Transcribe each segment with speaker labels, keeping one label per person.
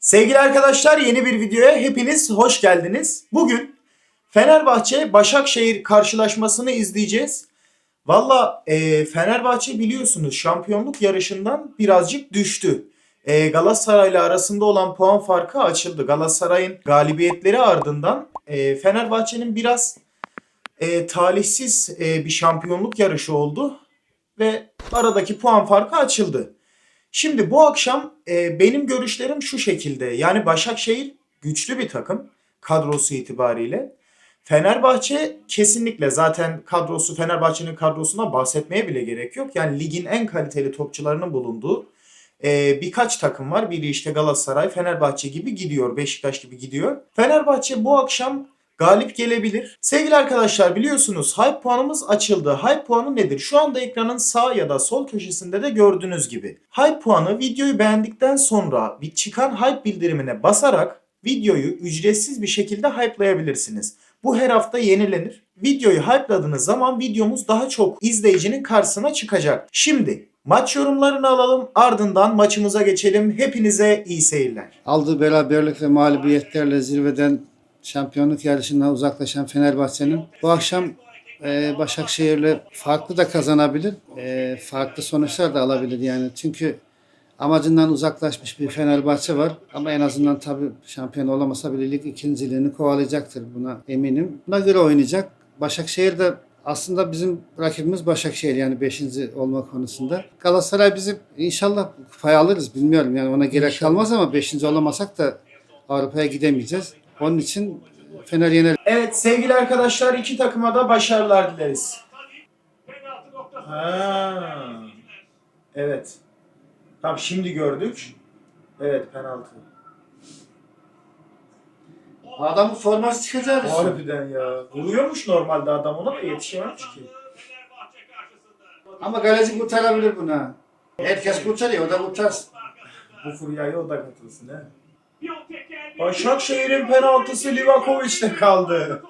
Speaker 1: Sevgili arkadaşlar yeni bir videoya hepiniz hoş geldiniz. Bugün Fenerbahçe Başakşehir karşılaşmasını izleyeceğiz. Valla e, Fenerbahçe biliyorsunuz şampiyonluk yarışından birazcık düştü. E, Galatasaray'la arasında olan puan farkı açıldı. Galatasaray'ın galibiyetleri ardından e, Fenerbahçe'nin biraz e, talihsiz e, bir şampiyonluk yarışı oldu ve aradaki puan farkı açıldı. Şimdi bu akşam e, benim görüşlerim şu şekilde. Yani Başakşehir güçlü bir takım kadrosu itibariyle. Fenerbahçe kesinlikle zaten kadrosu Fenerbahçe'nin kadrosuna bahsetmeye bile gerek yok. Yani ligin en kaliteli topçularının bulunduğu e, birkaç takım var. Biri işte Galatasaray, Fenerbahçe gibi gidiyor. Beşiktaş gibi gidiyor. Fenerbahçe bu akşam galip gelebilir. Sevgili arkadaşlar biliyorsunuz hype puanımız açıldı. Hype puanı nedir? Şu anda ekranın sağ ya da sol köşesinde de gördüğünüz gibi. Hype puanı videoyu beğendikten sonra çıkan hype bildirimine basarak videoyu ücretsiz bir şekilde hype'layabilirsiniz. Bu her hafta yenilenir. Videoyu hype'ladığınız zaman videomuz daha çok izleyicinin karşısına çıkacak. Şimdi maç yorumlarını alalım ardından maçımıza geçelim. Hepinize iyi seyirler.
Speaker 2: Aldığı beraberlik ve mağlubiyetlerle zirveden şampiyonluk yarışından uzaklaşan Fenerbahçe'nin bu akşam e, Başakşehir'le farklı da kazanabilir, e, farklı sonuçlar da alabilir yani. Çünkü amacından uzaklaşmış bir Fenerbahçe var ama en azından tabii şampiyon olamasa bile lig ikinciliğini kovalayacaktır buna eminim. Buna göre oynayacak. Başakşehir de aslında bizim rakibimiz Başakşehir yani 5. olma konusunda. Galatasaray bizim inşallah kupayı alırız bilmiyorum yani ona gerek kalmaz ama 5. olamasak da Avrupa'ya gidemeyeceğiz. Onun için Fener yener.
Speaker 1: Evet sevgili arkadaşlar iki takıma da başarılar dileriz. Ha. Evet. Tamam şimdi gördük. Evet penaltı.
Speaker 2: Adamın forması çıkacak.
Speaker 1: Harbiden ya. Vuruyormuş normalde adam ona da yetişememiş ki.
Speaker 2: Ama kaleci kurtarabilir buna. Herkes kurtarıyor, o da kurtarsın.
Speaker 1: Bu furyaya o da katılsın he. Başakşehir'in penaltısı Livakovic'te kaldı.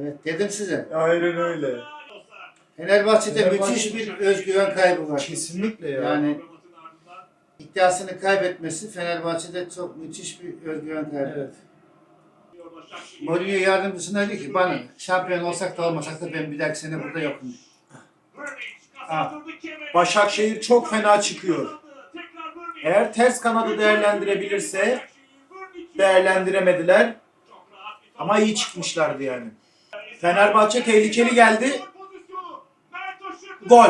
Speaker 2: Evet dedim size.
Speaker 1: Aynen öyle.
Speaker 2: Fenerbahçe'de
Speaker 1: Fenerbahçe-
Speaker 2: müthiş bir özgüven kaybı var.
Speaker 1: Kesinlikle ya.
Speaker 2: Yani iddiasını kaybetmesi Fenerbahçe'de çok müthiş bir özgüven kaybı.
Speaker 1: Evet.
Speaker 2: Mourinho yardımcısına dedi ki bana şampiyon olsak da olmasak da ben bir dahaki sene burada yokum.
Speaker 1: Ha. Başakşehir çok fena çıkıyor. Eğer ters kanadı değerlendirebilirse değerlendiremediler. Ama iyi çıkmışlardı yani. Fenerbahçe tehlikeli geldi. Gol.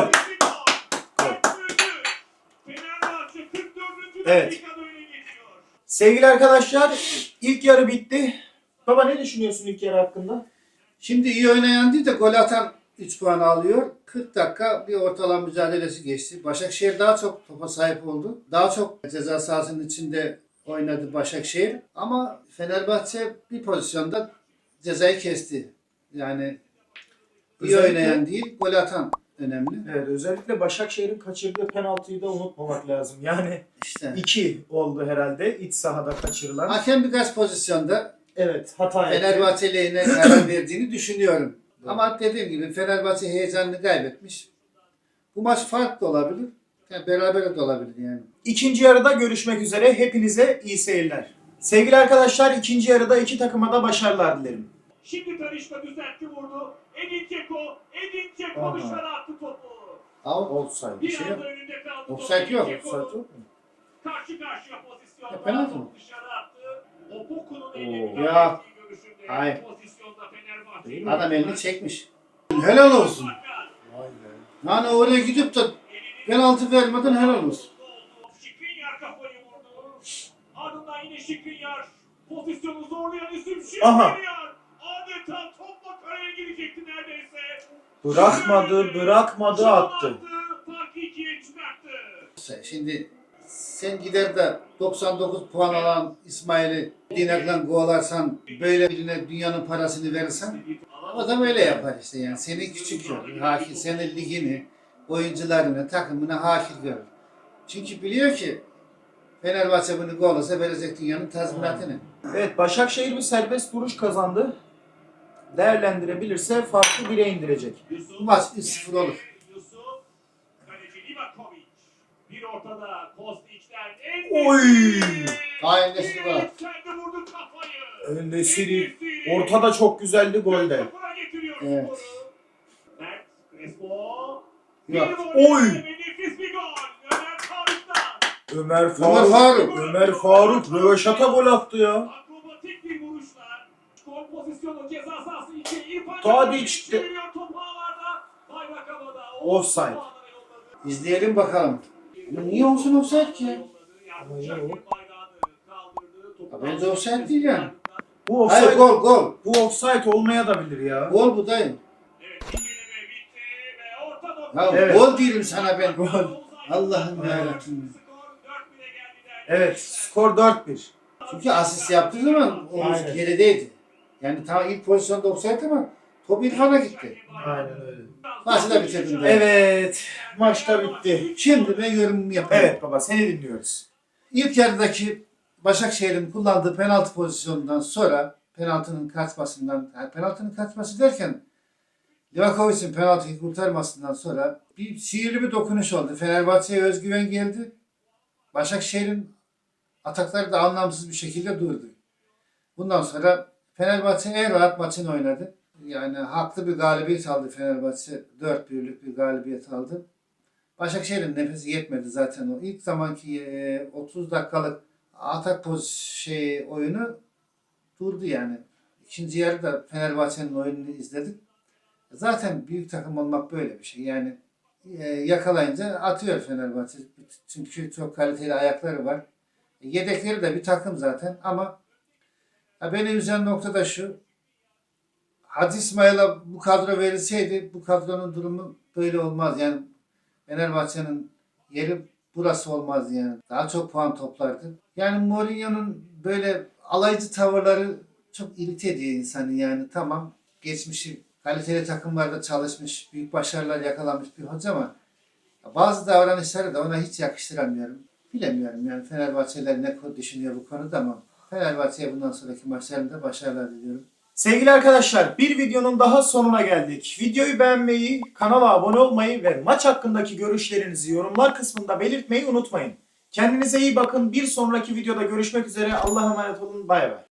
Speaker 1: Evet. Sevgili arkadaşlar ilk yarı bitti. Baba ne düşünüyorsun ilk yarı hakkında?
Speaker 2: Şimdi iyi oynayan değil de gol atan 3 puan alıyor. 40 dakika bir ortalama mücadelesi geçti. Başakşehir daha çok topa sahip oldu. Daha çok ceza sahasının içinde oynadı Başakşehir. Ama Fenerbahçe bir pozisyonda cezayı kesti. Yani iyi
Speaker 1: Özellikle-
Speaker 2: oynayan değil, gol atan önemli.
Speaker 1: Evet özellikle Başakşehir'in kaçırdığı penaltıyı da unutmamak lazım. Yani
Speaker 2: İşte.
Speaker 1: iki oldu herhalde iç sahada kaçırılan.
Speaker 2: Hakem birkaç pozisyonda
Speaker 1: Evet hata.
Speaker 2: Fenerbahçe lehine karar verdiğini düşünüyorum. Ama dediğim gibi Fenerbahçe heyecanını kaybetmiş. Bu maç farklı olabilir. Yani beraber de olabilir yani.
Speaker 1: İkinci yarıda görüşmek üzere. Hepinize iyi seyirler. Sevgili arkadaşlar ikinci yarıda iki takıma da başarılar dilerim.
Speaker 3: Şimdi Talişka düzeltti vurdu. Edin Dzeko, Edin
Speaker 1: Aha.
Speaker 3: dışarı attı topu.
Speaker 2: Out.
Speaker 1: Offside
Speaker 3: Bir kaldı. top.
Speaker 2: Offside yok.
Speaker 1: Offside yok mu?
Speaker 3: Karşı karşıya pozisyonda.
Speaker 2: Ya penaltı mı?
Speaker 3: Dışarı attı. Opoku'nun elini
Speaker 2: Ya. Hayır. Adam elini çekmiş. Helal olsun.
Speaker 1: Vay be.
Speaker 2: Yani oraya gidip de penaltı vermeden helal olsun.
Speaker 3: Şikrinyar kafayı vurdu. Ardından yine Şikrinyar. Pozisyonu zorlayan isim
Speaker 1: Aha.
Speaker 3: Adeta topla kareye girecekti neredeyse.
Speaker 1: Bırakmadı, bırakmadı attı.
Speaker 3: Farkı ikiye çıkarttı.
Speaker 2: Şimdi sen gider de 99 puan alan İsmail'i dinaklan kovalarsan böyle birine dünyanın parasını verirsen o da böyle yapar işte yani. Seni küçük görür. Hakir, senin ligini, oyuncularını, takımını hakir görür. Çünkü biliyor ki Fenerbahçe bunu kovalasa verecek dünyanın tazminatını.
Speaker 1: Evet Başakşehir bir serbest vuruş kazandı. Değerlendirebilirse farklı bire indirecek.
Speaker 2: Bu maç 3-0 olur.
Speaker 3: Yusuf, kaleci Livakovic. Bir ortada.
Speaker 1: Oy!
Speaker 2: Daha Enes'i var.
Speaker 3: Kendi vurdu kafayı.
Speaker 1: Enesiri ortada çok güzeldi golde.
Speaker 2: Evet. Ya,
Speaker 1: oy!
Speaker 3: Ömer Faruk'tan.
Speaker 1: Ömer Faruk.
Speaker 2: Faruk.
Speaker 1: Ömer Faruk röveşata gol attı ya.
Speaker 3: Can
Speaker 1: de-. Offside.
Speaker 2: İzleyelim bakalım. Niye olsun offside ki? Ya bence offside değil yani.
Speaker 1: Bu
Speaker 2: Hayır
Speaker 1: offside,
Speaker 2: gol gol.
Speaker 1: bu offside olmaya da bilir ya.
Speaker 2: Gol bu dayı.
Speaker 3: Evet, inceleme bitti ve orta nokta.
Speaker 2: Ya
Speaker 1: Evet.
Speaker 2: gol diyelim sana ben.
Speaker 1: Gol.
Speaker 2: Allah'ım
Speaker 3: Skor
Speaker 2: yarabbim.
Speaker 3: 4-1'e geldi derbi.
Speaker 1: Evet skor 4-1.
Speaker 2: Çünkü asist yaptığı zaman o
Speaker 1: Aynen.
Speaker 2: gerideydi. Yani tam ilk pozisyonda offside ama top İrfan'a gitti.
Speaker 1: Aynen öyle.
Speaker 2: Maçı da bitirdim.
Speaker 1: Evet maçta bitti.
Speaker 2: Şimdi ben yorumumu yapayım.
Speaker 1: Evet baba seni dinliyoruz.
Speaker 2: İlk yarıdaki Başakşehir'in kullandığı penaltı pozisyonundan sonra penaltının kaçmasından, yani penaltının kaçması derken Livakovic'in penaltıyı kurtarmasından sonra bir sihirli bir dokunuş oldu. Fenerbahçe'ye özgüven geldi. Başakşehir'in atakları da anlamsız bir şekilde durdu. Bundan sonra Fenerbahçe en rahat maçını oynadı. Yani haklı bir galibiyet aldı Fenerbahçe. 4-1'lik bir galibiyet aldı. Başakşehir'in nefesi yetmedi zaten o. İlk zamanki e, 30 dakikalık atak poz şey oyunu durdu yani. İkinci yarıda Fenerbahçe'nin oyununu izledik. Zaten büyük takım olmak böyle bir şey. Yani e, yakalayınca atıyor Fenerbahçe. Çünkü çok kaliteli ayakları var. E, Yedekleri de bir takım zaten ama ya beni üzen nokta da şu. Hadi İsmail'a bu kadro verilseydi bu kadronun durumu böyle olmaz. Yani Fenerbahçe'nin yeri burası olmaz yani. Daha çok puan toplardı. Yani Mourinho'nun böyle alaycı tavırları çok irite ediyor insanı yani. Tamam geçmişi kaliteli takımlarda çalışmış, büyük başarılar yakalamış bir hoca ama bazı davranışları da ona hiç yakıştıramıyorum. Bilemiyorum yani Fenerbahçeliler ne düşünüyor bu konuda ama Fenerbahçe'ye bundan sonraki maçlarında başarılar diliyorum.
Speaker 1: Sevgili arkadaşlar bir videonun daha sonuna geldik. Videoyu beğenmeyi, kanala abone olmayı ve maç hakkındaki görüşlerinizi yorumlar kısmında belirtmeyi unutmayın. Kendinize iyi bakın. Bir sonraki videoda görüşmek üzere. Allah'a emanet olun. Bay bay.